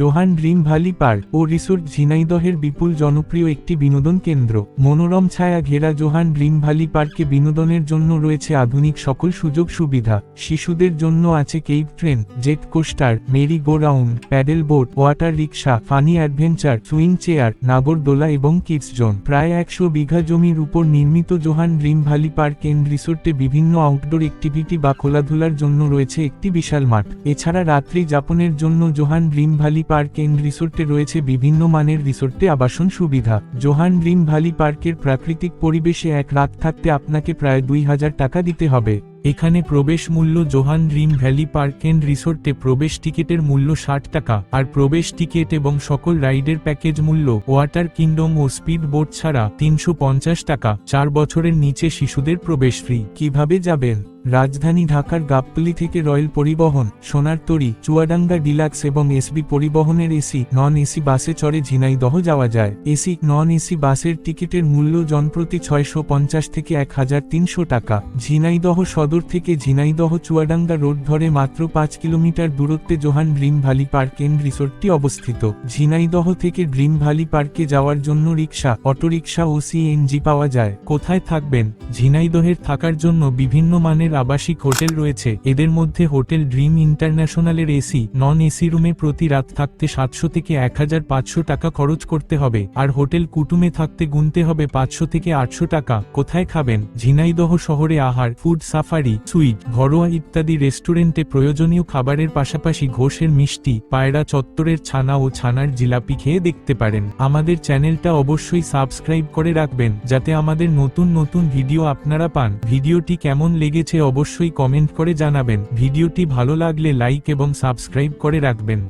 Johann dream valley park ও resort ঝিনাইদহের বিপুল জনপ্রিয় একটি বিনোদন কেন্দ্র। মনোরম ছায়া ঘেরা জোহান ড্রিম ভ্যালি পার্কে বিনোদনের জন্য রয়েছে আধুনিক সকল সুযোগ সুবিধা। শিশুদের জন্য আছে cave train, jet coaster, merry go round, paddle boat, water rickshaw, funny adventure, swing chair, নাগরদোলা এবং কিডস জোন। প্রায় একশো বিঘা জমির উপর নির্মিত Johan dream valley park and রিসোর্টে বিভিন্ন আউটডোর অ্যাক্টিভিটি বা খেলাধুলার জন্য রয়েছে একটি বিশাল মাঠ। এছাড়া রাত্রি যাপনের জন্য Johan dream valley park and রিসোর্টে রয়েছে বিভিন্ন মানের রিসোর্টে আবাসন সুবিধা। জোহান ড্রিম ভ্যালি পার্কের প্রাকৃতিক পরিবেশে এক রাত থাকতে আপনাকে প্রায় দুই হাজার টাকা দিতে হবে। এখানে প্রবেশ মূল্য Johan dream valley park and রিসোর্টে প্রবেশ টিকিটের মূল্য ষাট টাকা, আর প্রবেশ টিকিট এবং সকল রাইডের প্যাকেজ মূল্য ওয়াটার কিংডম ও স্পিড বোট ছাড়া তিনশো পঞ্চাশ টাকা। চার বছরের নিচে শিশুদের প্রবেশ ফ্রি। কীভাবে যাবেন? রাজধানী ঢাকার গাবতলী থেকে রয়েল পরিবহন, সোনারতরী, চুয়াডাঙ্গা ডিলাক্স এবং এসবি পরিবহনের এসি, নন এসি বাসে চড়ে ঝিনাইদহ যাওয়া যায়। এসি, নন এসি বাসের টিকিটের মূল্য জনপ্রতি ছয়শো পঞ্চাশ থেকে এক হাজার তিনশো টাকা। ঝিনাইদহ সদর থেকে ঝিনাইদহ চুয়াডাঙ্গা রোড ধরে মাত্র পাঁচ কিলোমিটার দূরত্বে Johan dream valley park and রিসোর্টটি অবস্থিত। ঝিনাইদহ থেকে ড্রিম ভ্যালি পার্কে যাওয়ার জন্য রিক্সা অটোরিকশা ও সিএনজি পাওয়া যায়। কোথায় থাকবেন? ঝিনাইদহের থাকার জন্য বিভিন্ন মানের আবাসিক হোটেল রয়েছে। এদের মধ্যে হোটেল ড্রিম ইন্টারন্যাশনালের এসি, নন এসি রুমে প্রতি রাত থাকতে সাতশো থেকে এক হাজার পাঁচশো টাকা খরচ করতে হবে। আর হোটেল কুটুমে থাকতে গুনতে হবে পাঁচশো থেকে আটশো টাকা। কোথায় খাবেন? ঝিনাইদহ শহরে আহার, ফুড সাফারি, সুইট, ঘরোয়া ইত্যাদি রেস্টুরেন্টে প্রয়োজনীয় খাবারের পাশাপাশি ঘোষের মিষ্টি, পায়রা চত্বরের ছানা ও ছানার জিলাপি খেয়ে দেখতে পারেন। আমাদের চ্যানেলটা অবশ্যই সাবস্ক্রাইব করে রাখবেন, যাতে আমাদের নতুন নতুন ভিডিও আপনারা পান। ভিডিওটি কেমন লেগেছে অবশ্যই কমেন্ট করে জানাবেন। ভিডিওটি ভালো লাগলে লাইক এবং সাবস্ক্রাইব করে রাখবেন।